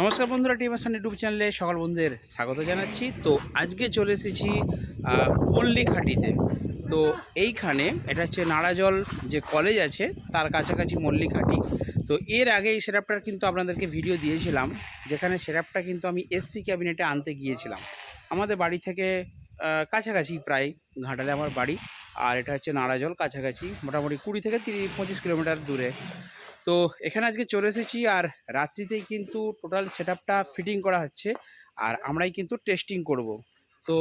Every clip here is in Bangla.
নমস্কার বন্ধুরা, টিম আসান ইউটিউব চ্যানেলে সকল বন্ধুদের স্বাগত জানাচ্ছি। তো আজকে চলে এসেছি পল্লী তো এইখানে এটা হচ্ছে নাড়াজল যে কলেজ আছে, তার কাছাকাছি মল্লিক ঘাটি তো এর আগে এই সেরাপটার কিন্তু আপনাদেরকে ভিডিও দিয়েছিলাম, যেখানে সেরাপটা কিন্তু আমি এসসি ক্যাবিনেটে আনতে গিয়েছিলাম। আমাদের বাড়ি থেকে কাছাকাছি প্রায়, ঘাটালে আমার বাড়ি। আর এটা হচ্ছে নাড়াজল কাছাকাছি মোটামুটি কুড়ি থেকে তিরিশ, পঁচিশ কিলোমিটার দূরে। তো এখানে আজকে চলে এসেছি আর রাত্রিতেই কিন্তু টোটাল সেট ফিটিং করা হচ্ছে আর আমরাই কিন্তু টেস্টিং করব। তো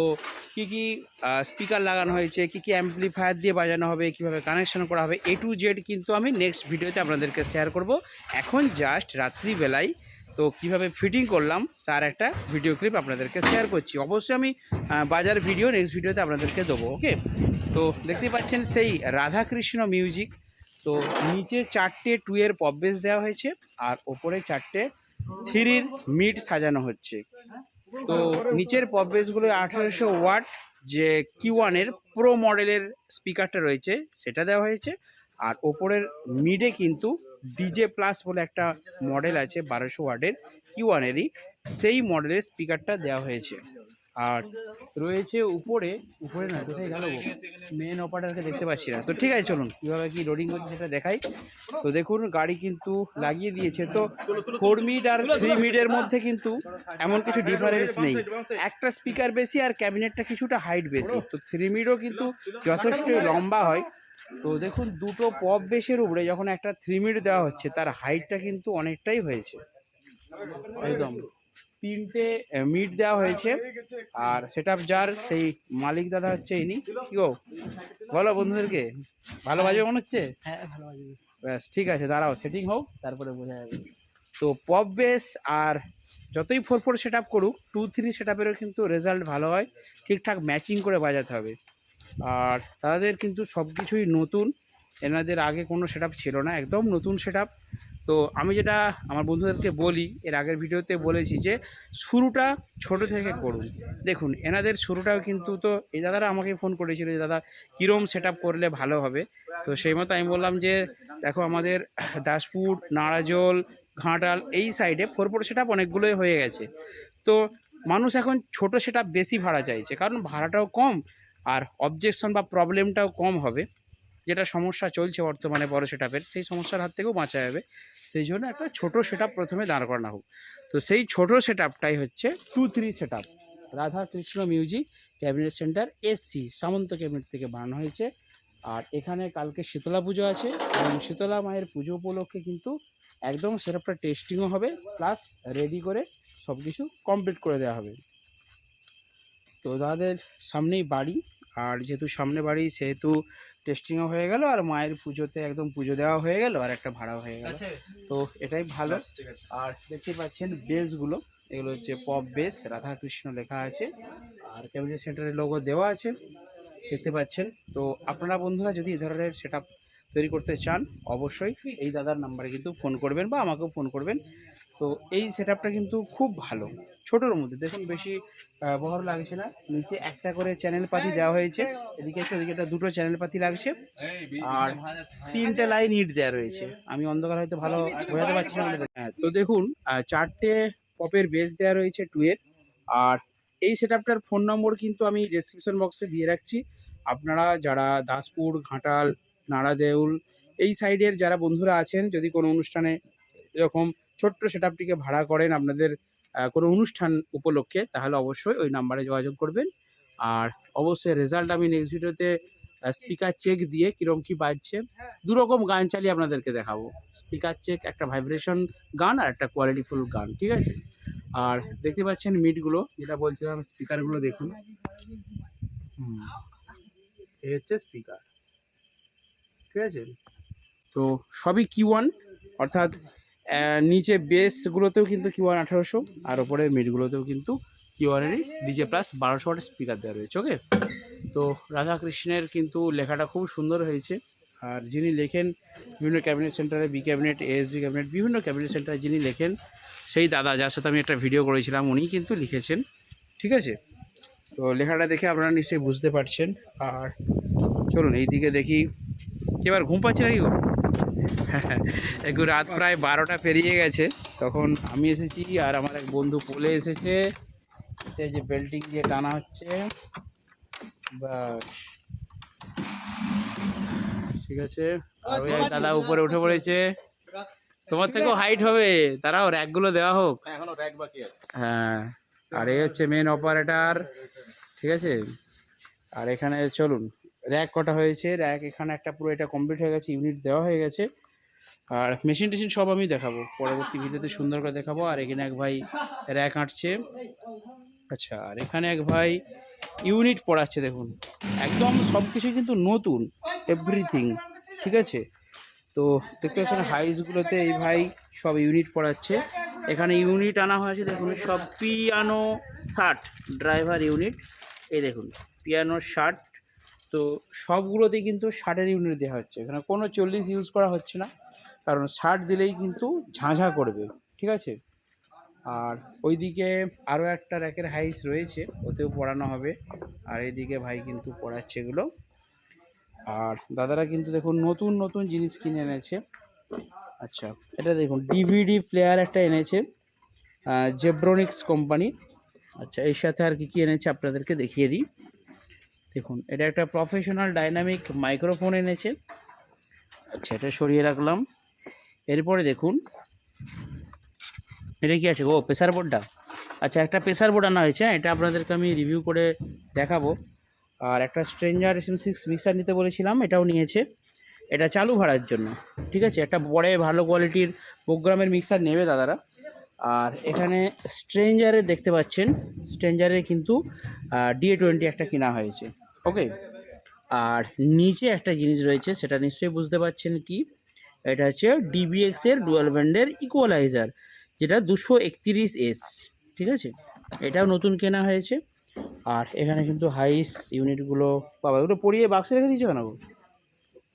কি কি স্পিকার লাগানো হয়েছে, কি কি অ্যাম্পলিফায়ার দিয়ে বাজানো হবে, কীভাবে কানেকশন করা হবে এ টু জেড কিন্তু আমি নেক্সট ভিডিওতে আপনাদেরকে শেয়ার করব। এখন জাস্ট রাত্রিবেলায় তো কীভাবে ফিটিং করলাম তার একটা ভিডিও ক্লিপ আপনাদেরকে শেয়ার করছি। অবশ্যই আমি বাজার ভিডিও নেক্সট ভিডিওতে আপনাদেরকে দেবো ওকে তো দেখতেই পাচ্ছেন সেই রাধাকৃষ্ণ মিউজিক তো নিচে চারটে টু এর পপ বেস দেওয়া হয়েছে আর ওপরে চারটে থ্রির মিড সাজানো হচ্ছে। তো নিচের পপ বেসগুলো আঠারোশো ওয়াট, যে কিউ ওয়ানের প্রো মডেলের স্পিকারটা রয়েছে, সেটা দেওয়া হয়েছে। আর ওপরের মিডে কিন্তু ডিজে প্লাস বলে একটা মডেল আছে, বারোশো ওয়াটের কিউ ওয়ানেরই, সেই মডেলের স্পিকারটা দেওয়া হয়েছে। আর রয়েছে উপরে উপরে না, কোথায় গেল মেন অপারেটারকে দেখতে পাচ্ছি না। তো ঠিক আছে, চলুন। কীভাবে কি লোডিং করছে সেটা দেখাই। তো দেখুন, গাড়ি কিন্তু লাগিয়ে দিয়েছে। তো ফোর মিড আর থ্রি মিডের মধ্যে কিন্তু এমন কিছু ডিফারেন্স নেই। একটা স্পিকার বেশি আর ক্যাবিনেটটা কিছুটা হাইট বেশি তো থ্রি মিডও কিন্তু যথেষ্ট লম্বা হয়। তো দেখুন, দুটো পপ বেসের উপরে যখন একটা থ্রি মিড দেওয়া হচ্ছে, তার হাইটটা কিন্তু অনেকটাই হয়েছে। একদম। তিনটে মিট দেওয়া হয়েছে। আর সেটা যার সেই মালিক দাদা হচ্ছে ইনি। কি গো? বলো বন্ধুদেরকে ভালো বাজবে মনে হচ্ছে? হ্যাঁ ভালো বাজবে ব্যাস ঠিক আছে দাঁড়াও সেটিং হোক তারপরে বোঝা যাবে। তো পপ বেস আর যতই ফোর ফোর সেট আপ করুক টু থ্রি সেট আপেরও কিন্তু রেজাল্ট ভালো হয়। ঠিকঠাক ম্যাচিং করে বাজাতে হবে। আর তাদের কিন্তু সব কিছুই নতুন। এনাদের আগে কোনো সেট ছিল না একদম নতুন সেট তো আমি যেটা আমার বন্ধুদেরকে বলি, এর আগের ভিডিওতে বলেছি যে শুরুটা ছোট থেকে করুন। দেখুন, এনাদের শুরুটাও কিন্তু তো, এই দাদারা আমাকে ফোন করেছিল যে, দাদা, কীরম সেট করলে ভালো হবে? তো সেই মতো আমি বললাম যে, দেখো, আমাদের দাসপুর নাড়াজল ঘাটাল, এই সাইডে ফোর ফোর সেট অনেকগুলোই হয়ে গেছে। তো মানুষ এখন ছোট সেট বেশি ভাড়া চাইছে, কারণ ভাড়াটাও কম আর অবজেকশন বা প্রবলেমটাও কম হবে। যেটা সমস্যা চলছে বর্তমানে বড় সেট সেই সমস্যার হাত থেকেও বাঁচা যাবে। সেই জন্য একটা ছোট সেট প্রথমে দাঁড় করানো হোক। তো সেই ছোট সেট আপটাই হচ্ছে two three set up Radha Krishna music cabinet centre SC Samanta cabinet থেকে বানানো হয়েছে। আর এখানে কালকে শীতলা পুজো আছে এবং শীতলা মায়ের পুজো উপলক্ষে কিন্তু একদম সেটআপটা টেস্টিংও হবে প্লাস রেডি করে সব কিছু কমপ্লিট করে দেওয়া হবে। তো তাদের সামনেই বাড়ি। আর যেহেতু সামনে বাড়ি সেহেতু টেস্টিংও হয়ে গেল আর মায়ের পুজোতে একদম পুজো দেওয়া হয়ে গেল আর একটা ভাড়া হয়ে গেল। তো এটাই ভালো। আর দেখতে পাচ্ছেন বেসগুলো এগুলো হচ্ছে পপ বেস রাধাকৃষ্ণ লেখা আছে। আর ক্যাবিনেট সেন্টারের লোগো দেওয়া আছে দেখতে পাচ্ছেন। তো আপনারা বন্ধুরা যদি এই ধরনের সেট তৈরি করতে চান অবশ্যই এই দাদার নাম্বারে কিন্তু ফোন করবেন বা আমাকেও ফোন করবেন। তো এই সেট কিন্তু খুব ভালো। ছোটোর মধ্যে। দেখুন, বেশি বহর লাগছে না। নিচে একটা করে চ্যানেল পাতি দেওয়া হয়েছে। এদিকে একটা ওদিকে একটা দুটো চ্যানেল পাতি লাগছে। আর তিনটে লাইন ইট দেওয়া রয়েছে। আমি অন্ধকার হয়তো ভালো বোঝাতে পারছি না হ্যাঁ তো দেখুন চারটে পপের বেস দেওয়া রয়েছে টু এর। আর এই সেট ফোন নম্বর কিন্তু আমি ডেসক্রিপশন বক্সে দিয়ে রাখছি। আপনারা যারা দাসপুর, ঘাটাল নাড়াদেউল এই সাইডের যারা বন্ধুরা আছেন, যদি কোনো অনুষ্ঠানে এরকম ছোট্ট সেট আপটিকে ভাড়া করেন আপনাদের কোনো অনুষ্ঠান উপলক্ষে, তাহলে অবশ্যই ওই নাম্বারে যোগাযোগ করবেন। আর অবশ্যই রেজাল্ট আমি নেক্সট ভিডিওতে স্পিকার চেক দিয়ে কীরকম কী বাজছে, দুরকম গান চালিয়ে আপনাদেরকে দেখাবো। স্পিকার চেক একটা ভাইব্রেশন গান আর একটা কোয়ালিটিফুল গান, ঠিক আছে? আর দেখতে পাচ্ছেন মিটগুলো যেটা বলছিলাম স্পিকারগুলো দেখুন। এই হচ্ছে স্পিকার ঠিক আছে? তো সবই কি ওয়ান অর্থাৎ নিচে বেসগুলোতেও কিন্তু কিউ ওয়ান আঠারোশো, আর ওপরে মিটগুলোতেও কিন্তু কিউ ওয়ানেরই ডিজে প্লাস বারোশো ওয়াটের স্পিকার দেওয়া রয়েছে ওকে তো রাধাকৃষ্ণের কিন্তু লেখাটা খুব সুন্দর হয়েছে। আর যিনি লেখেন বিভিন্ন ক্যাবিনেট সেন্টারে বি ক্যাবিনেট এএসবি ক্যাবিনেট বিভিন্ন ক্যাবিনেট সেন্টারে যিনি লেখেন, সেই দাদা যার সাথে আমি একটা ভিডিও করেছিলাম উনি কিন্তু লিখেছেন, ঠিক আছে? তো লেখাটা দেখে আপনারা নিশ্চয়ই বুঝতে পারছেন। আর চলুন এই দিকে দেখি এবার ঘুম পাচ্ছে নাকি? একটু রাত প্রায় বারোটা পেরিয়ে গেছে। তখন আমি এসেছি আর আমার এক বন্ধু পোলে এসেছে। সে যে বেল্টিং দিয়ে টানা হচ্ছে। বাস ঠিক আছে? আর ওই দাদা উপরে উঠে পড়েছে। তোমার থেকেও হাইট হবে। তারাও র্যাকগুলো দেওয়া হোক। এখনও র্যাক বাকি আছে। হ্যাঁ আর এই হচ্ছে মেন অপারেটর ঠিক আছে? আর এখানে চলুন। র্যাক কটা হয়েছে? র্যাক এখানে একটা পুরো এটা কমপ্লিট হয়ে গেছে ইউনিট দেওয়া হয়ে গেছে। আর মেশিন টেশিন সব আমি দেখাবো। পরবর্তী ভিডিওতে সুন্দর করে দেখাবো। আর এখানে এক ভাই র্যাক আঁটছে। আচ্ছা আর এখানে এক ভাই ইউনিট পড়াচ্ছে, দেখুন। একদম সব কিছু কিন্তু নতুন এভরিথিং ঠিক আছে? তো দেখতে পাচ্ছেন হাইসগুলোতে এই ভাই সব ইউনিট পড়াচ্ছে। এখানে ইউনিট আনা হয়েছে, দেখুন, সব পিয়ানো ষাট ড্রাইভার ইউনিট এই দেখুন পিয়ানো ষাট তো সবগুলোতেই কিন্তু ষাটের ইউনিট দেওয়া হচ্ছে। এখানে কোনো চল্লিশ ইউজ করা হচ্ছে না। কারণ ষাট দিলেই কিন্তু ঝাঁঝা করবে, ঠিক আছে? আর ওইদিকে আরও একটা র্যাকের হাইস রয়েছে, ওতেও পড়ানো হবে। আর এইদিকে ভাই কিন্তু পড়াচ্ছে এগুলো। আর দাদারা কিন্তু দেখুন নতুন নতুন জিনিস কিনে এনেছে। আচ্ছা এটা দেখুন, ডিভিডি প্লেয়ার একটা এনেছে জেব্রোনিক্স কোম্পানি। আচ্ছা এর সাথে আর কি কী এনেছে আপনাদেরকে দেখিয়ে দিই। দেখুন, এটা একটা প্রফেশনাল ডাইনামিক মাইক্রোফোন এনেছে। আচ্ছা এটা সরিয়ে রাখলাম। এরপরে দেখুন এটা কি আছে? ও প্রেসার বোর্ডটা আচ্ছা একটা প্রেসার বোর্ড আনা হয়েছে হ্যাঁ, এটা আপনাদেরকে আমি রিভিউ করে দেখাবো। আর একটা stranger S M six mixer নিতে বলেছিলাম এটাও নিয়েছে। এটা চালু ভাড়ার জন্য ঠিক আছে? একটা বড় ভালো কোয়ালিটির প্রোগ্রামের মিক্সার নেবে দাদারা। আর এখানে স্ট্রেঞ্জারে দেখতে পাচ্ছেন স্ট্রেঞ্জারের কিন্তু ডিএ টোয়েন্টি একটা কেনা হয়েছে ওকে আর নিচে একটা জিনিস রয়েছে সেটা নিশ্চয়ই বুঝতে পারছেন কি? এটা হচ্ছে ডিবিএক্স এর ডুয়াল ব্যান্ডের ইকুয়ালাইজার যেটা দুশো একতিরিশ এস ঠিক আছে? এটাও নতুন কেনা হয়েছে। আর এখানে কিন্তু হাইস ইউনিটগুলো বাবা এগুলো পড়িয়ে বাক্সে রেখে দিয়েছ কেন?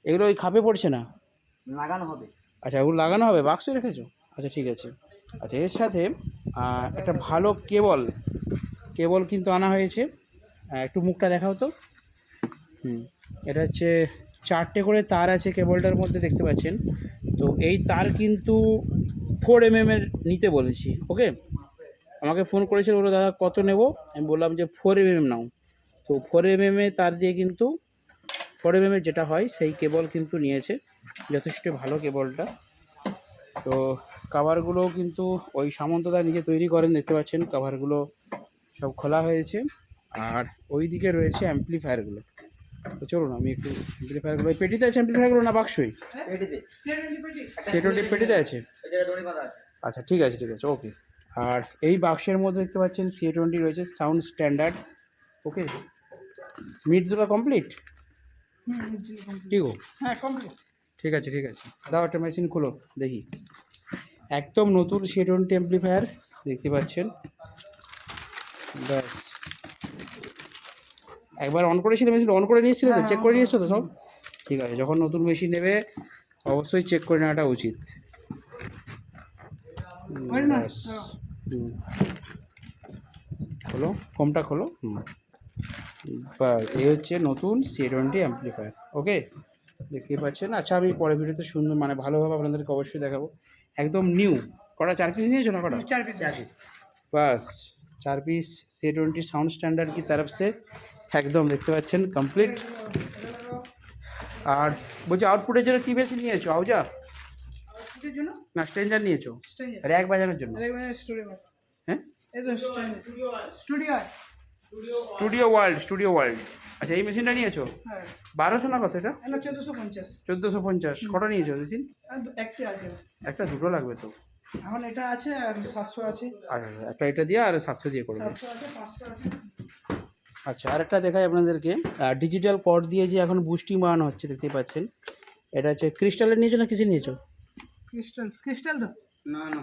এগুলো ওই খাপে পড়ছে না? লাগানো হবে। আচ্ছা ওগুলো লাগানো হবে বাক্সে রেখেছো? আচ্ছা ঠিক আছে। আচ্ছা এর সাথে একটা ভালো কেবল কেবল কিন্তু আনা হয়েছে। একটু মুখটা দেখাও তো। হুম এটা হচ্ছে চারটে করে তার আছে কেবলটার মধ্যে দেখতে পাচ্ছেন। তো এই তার কিন্তু ফোর এম এর নিতে বলেছি ওকে আমাকে ফোন করেছিল বলো দাদা, কত নেব? আমি বললাম যে ফোর এম এম নাও। তো ফোর এম এম এ তার দিয়ে কিন্তু ফোর এম এম এর যেটা হয়, সেই কেবল কিন্তু নিয়েছে, যথেষ্ট ভালো কেবলটা। তো কাভারগুলো কিন্তু ওই সামন্তদা নিজে তৈরি করেন, দেখতে পাচ্ছেন কাভারগুলো সব খোলা হয়েছে। আর ওই দিকে রয়েছে অ্যাম্পলিফায়ারগুলো তো চলুন আমি একটু অ্যাম্পলিফায়ারগুলো ওই পেটিতে আছে অ্যাম্পলিফায়ারগুলো না বাক্সই? এটিতে সেটা পেটিতে আছে? আচ্ছা ঠিক আছে ঠিক আছে ওকে আর এই বাক্সের মধ্যে দেখতে পাচ্ছেন সি টোয়েন্টি রয়েছে সাউন্ড স্ট্যান্ডার্ড ওকে মিট দুটো কমপ্লিট ঠিক ও হ্যাঁ কমপ্লিট ঠিক আছে ঠিক আছে। দাও একটা মেশিন খুলো দেখি। একদম নতুন সি টোয়েন্টি অ্যাম্পলিফায়ার দেখতে পাচ্ছেন। ব্যাস। একবার অন করেছিল মেশিন অন করে নিয়েছিল তো চেক করে নিয়েছিল তো সব? ঠিক আছে যখন নতুন মেশিন নেবে অবশ্যই চেক করে নেওয়াটা উচিত। খোলো কমটা খোলো। এই এ হচ্ছে নতুন সি টোয়েন্টি অ্যাম্পলিফায়ার ওকে? দেখতেই পাচ্ছেন? আচ্ছা আমি পরে ভিডিওতে সুন্দর মানে ভালোভাবে আপনাদেরকে অবশ্যই দেখাবো। একদম নিউ কটা চার পিস নিয়েছো না কটা? চার পিস চার পিস বাস চার piece C twenty sound standard কি তরফ সে একদম দেখতে পাচ্ছেন কমপ্লিট আর বলছি আউটপুটের জন্য কী বেশি নিয়েছো আউজা না স্ট্রেঞ্জার নিয়েছো? র্যাক বাজানোর জন্য। মানে হ্যাঁ? স্টুডিও ওয়ার্ল্ড স্টুডিও ওয়ার্ল্ড আচ্ছা এই মেশিনটা নিয়েছো? হ্যাঁ। বারোশো না কত এটা? চোদ্দোশো পঞ্চাশ। চোদ্দোশো পঞ্চাশ। কটা নিয়েছো মেশিন একটা একটা দুটো লাগবে তো। এখন এটা আছে আর সাতশো আছে। আচ্ছা, আচ্ছা একটা এটা দিয়ে আর সাতশো দিয়ে করবে সাতশো আচ্ছা আরেকটা দেখাই আপনাদেরকে। ডিজিটাল কর্ড দিয়ে যে এখন বুস্টিং বানানো হচ্ছে দেখতে পাচ্ছেন। এটা হচ্ছে ক্রিস্টালের নিয়েছো না কিছু নিয়েছো? ক্রিস্টাল ক্রিস্টাল তো। না না।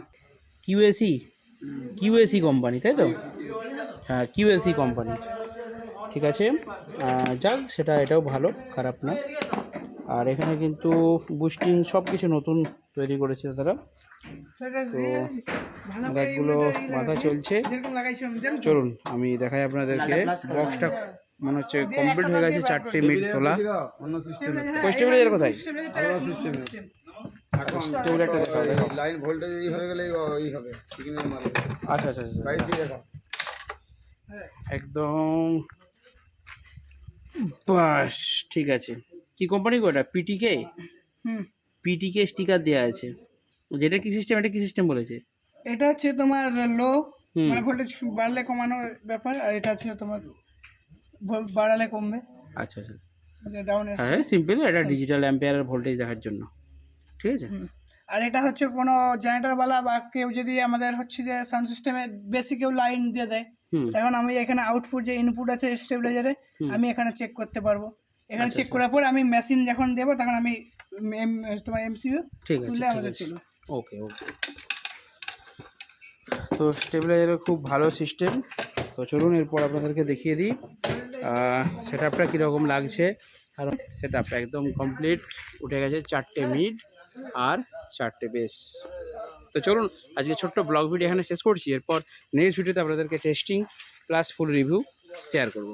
কিউএসি কিউএসি কোম্পানি তাই তো? হ্যাঁ কিউএসি কোম্পানি ঠিক আছে? যাক সেটা এটাও ভালো খারাপ না। আর এখানে কিন্তু বুস্টিং সব কিছু নতুন তৈরি করেছে তারা। তো ব্যাগগুলো বাঁধা চলছে? চলুন আমি দেখাই আপনাদেরকে। বক্সটা মনে হচ্ছে কমপ্লিট হয়ে গেছে চারটে মিনিট তোলা। অন্য সিস্টেম হ্যাঁ, কোথায়? লাইন ভোল্টেজ এই হয়ে গেলে এই হবে আচ্ছা আচ্ছা আচ্ছা। একদম। বাস ঠিক আছে। কি কোম্পানি এটা? পিটিকে হুম। পিটিকে স্টিকার দেওয়া আছে। যেটা কি সিস্টেম এটা কি সিস্টেম বলেছে? এটা হচ্ছে তোমার লো। মানে ভোল্টেজ বাড়লে কমানোর ব্যাপার আর এটা হচ্ছে তোমার বাড়ালে কমবে। আচ্ছা আচ্ছা। ডাউন হ্যাঁ সিম্পল এটা ডিজিটাল অ্যাম্পিয়ারের ভোল্টেজ দেখার জন্য। ঠিক আছে? আর এটা হচ্ছে কোনো জেনারেটরওয়ালা বা কেউ যদি আমাদের হচ্ছে যে সাউন্ড সিস্টেমে বেশি কেউ লাইন দিয়ে দেয় এখন আমি এখানে আউটপুট যে ইনপুট আছে স্টেবিলাইজারে আমি এখানে চেক করতে পারব। এখানে আচ্ছা, চেক করার পর আমি মেশিন যখন দেবো তখন আমি তোমার আছে তুলে আমাদের ছিল ওকে ওকে তো স্টেবিলাইজারের খুব ভালো সিস্টেম তো চলুন, এরপর আপনাদেরকে দেখিয়ে দিই। সেট আপটা কীরকম লাগছে? কারণ সেট আপটা একদম কমপ্লিট উঠে গেছে চারটে মিড আর চারটে বেস তো চলুন, আজকে ছোট্ট ব্লগ ভিডিও এখানে শেষ করছি। এরপর নেক্সট ভিডিওতে আপনাদেরকে testing plus full review share করব।